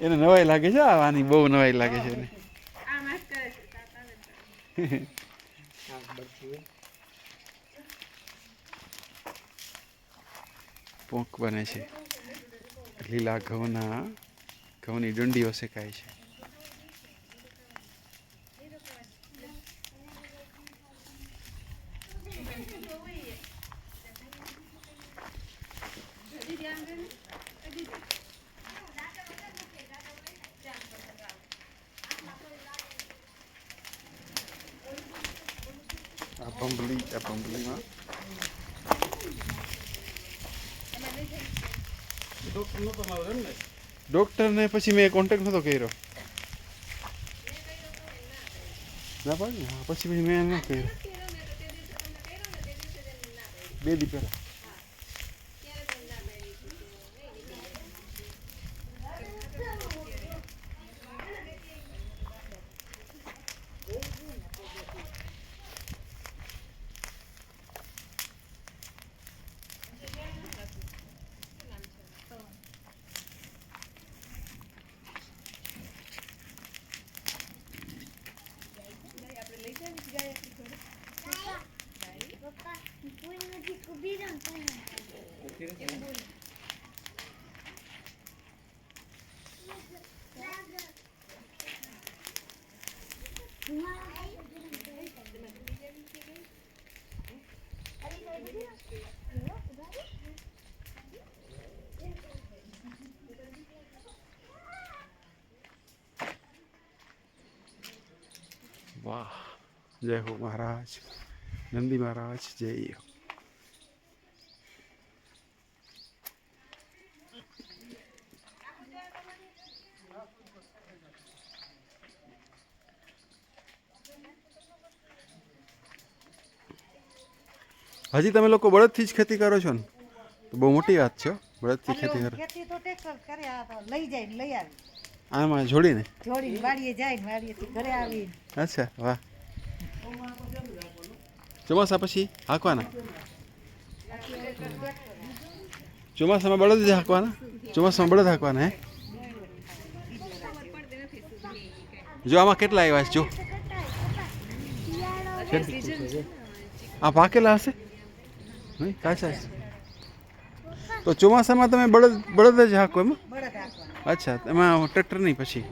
એને નવાઈ લાગે છે? આની બહુ નવાઈ લાગે છે એને. પોંક બને છે. લીલા ઘઉંના, ઘઉંની ડુંડીઓ શેકાય છે. આ ભંભલીમાં ડોક્ટરને પછી મેં કોન્ટેક્ટ નહોતો કર્યો ના પછી મેં ન કર્યો બે દી પહેલા Depois não descobriram Uau, Zé Romarásio. Nandi મહારાજ જય હજી તમે લોકો બળદથી જ ખેતી કરો છો ને? તો બહુ મોટી વાત છે બળદથી ખેતી કરો. ખેતી તો ટ્રેક્ટર કરે આ તો લઈ જાય લઈ આવી. આમાં જોડીને? જોડીને વાડીએ જાય ને વાડીએથી ઘરે આવી અચ્છા વાહ. ચોમાસા પછી હાંકવાના ચોમાસામાં બળદ જ હાંકવાના ચોમાસામાં બળદ હાંકવાના હે જો આમાં કેટલા આવ્યા છે જો આ પાકેલા હશે નહીં કાચા છે તો ચોમાસામાં તમે બળદ બળદ જ હાંકો એમાં અચ્છા એમાં ટ્રેક્ટર નહીં પછી